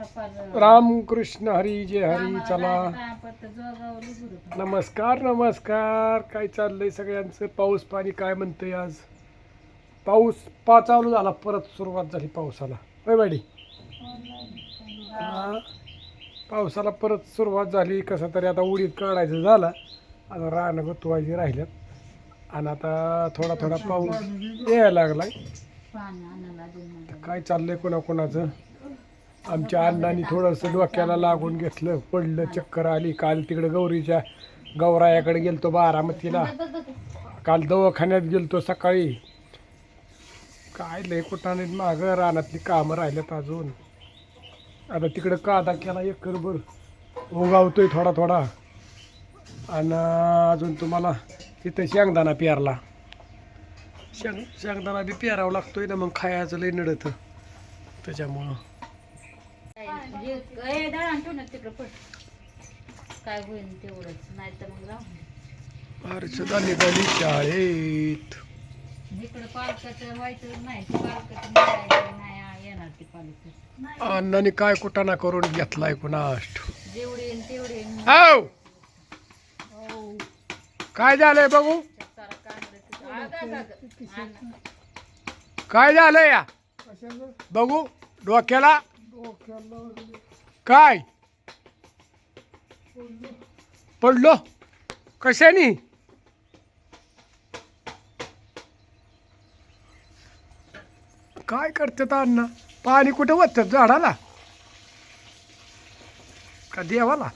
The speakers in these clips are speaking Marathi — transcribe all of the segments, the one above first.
रामकृष्ण हरी जय हरी चला. नमस्कार नमस्कार. काय चाललंय सगळ्यांचं? पाऊस पाणी काय म्हणतंय आज? पाऊस पा चालू झाला परत सुरुवात झाली पावसाला. होय बाडी. पावसाला परत सुरुवात झाली कसं तरी आता उडीत काढायचं झालं. आता रानं गुतवायची राहिल्यात. आणि आता थोडा थोडा पाऊस यायला लागलाय. काय चाललंय कोणाकोणाचं? आमच्या अण्णांनी थोडंसं डोक्याला लागून घेतलं. पडलं चक्कर आली. काल तिकडे गौरीच्या गौरायाकडे गेलतो बारामतीला. काल दवाखान्यात गेलतो सकाळी. काय लय कुठाने मागं रानातली कामं राहिल्यात अजून. आता तिकडं कादा केला एकरभर. उगावतोय थोडा थोडा. आणि अजून तुम्हाला तिथं शेंगदाणा पेरला. शेंग शेंगदाणा बी पेरावं लागतोय ना मग खायचं लय नडतं. त्याच्यामुळं. ना तिकडं काय होईल तेवढंच नाही तर मग राहू हर्षदा निघाली शाळेत. इकडं पालकाचं व्हायचं नाही पालकाचं मिळायचं नाही आ, येणार ते पालक. अण्णाने काय कुटाणा करून घेतलाय कुणाष्ट जेवढे येईन तेवढे येईन. हाव! हो. काय झालंय बघू? सारं कांद्याचं-. काय झालंय या? बघू डोक्याला. काय? पडलो. कशाने? काय करतात अण्णा? पाणी कुठं वतात झाडाला? का देवाला?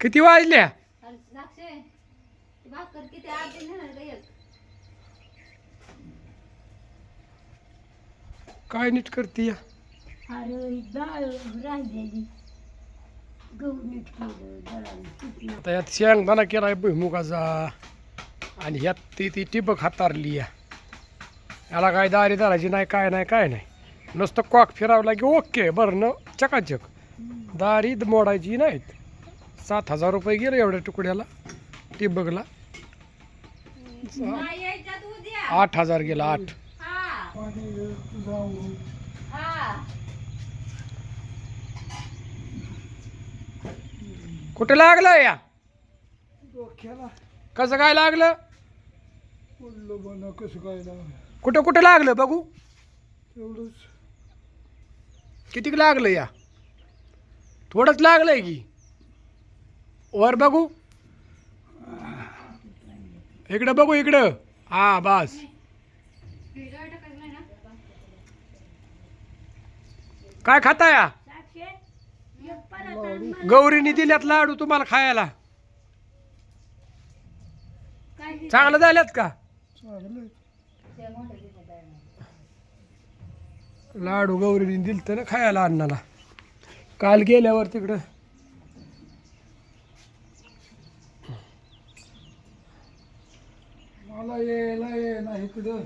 किती वाजल्या? भाकर किती एक? काय नीट करते या? अरे डाळ राहिलेली. गहू नीट केलं आता यात शेंगदाणा केलाय भुईमुगाचा आणि ह्यात ती ती टिबक हातारली या. याला काय दारी दाराची नाही काय नाही काय नाही. नुसतं कॉक फिरावला की ओके बरं न चकाचक. दारी मोडायची नाहीत. सात हजार रुपये गेले एवढ्या तुकड्याला टिबकला नाही. आठ हज़ार गेला, आठ. कुठं लागलं या? कसं काय लागलं? कसं काय ना कुठं लागलं बघू? लागलं या? की. वर बघू. इकडं बघू इकडं. हा बस. काय खाता या गौरीने दिल्यात लाडू तुम्हाला खायला. चांगलं झाल्यात का? लाडू गौरीने दिलत ना खायला अन्नाला. काल गेल्यावर तिकडं मला यायला ये ना इकडं.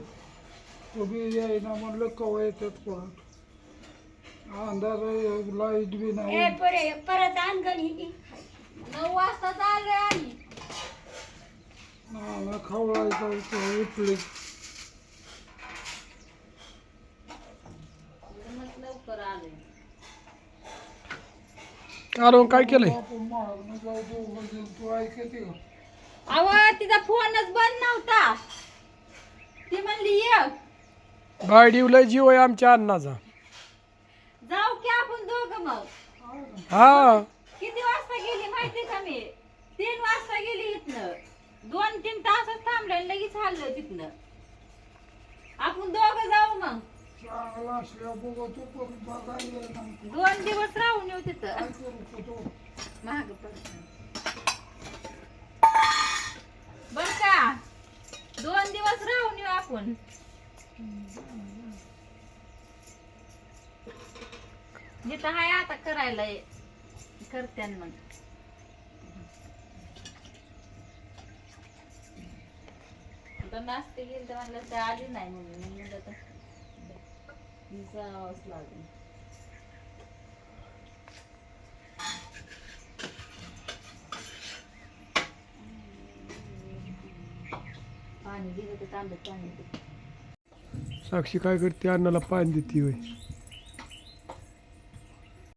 तुम्ही येईना म्हणलं कवा येतात परत अंधार आहे, लाइट बी नाही. परत अंगण ही नऊ वाजता चालले आम्ही. खवळायचं उठले. मग लवकर आले. आलो काय केलंय? तू ऐकते का? अव तिचा फोनच बंद नव्हता. ती म्हणली ये. गाडीवलं जीव आहे आमच्या अन्नाचा जाऊ की आपण दोघं मग. हा. किती वाजता गेली माहिती का मी? तीन वाजता गेली इथनं. दोन तीन तासच थांबले आणि लगेच हल्लो तिथनं. आपण दोघं जाऊ मग. दोन दिवस राहून येऊ तिथं. महाग बर का दोन दिवस राहून येऊ आपण जिथं हाय आता करायला ये. करते मग. नाचते गेली तर म्हणलं ते आली नाही म्हणून. मी म्हणलं तर जावंच लागेल. पाणी दिलं तर तांब्यात पाणी देते. साक्षी काय करते अन्नाला पाणी देते होय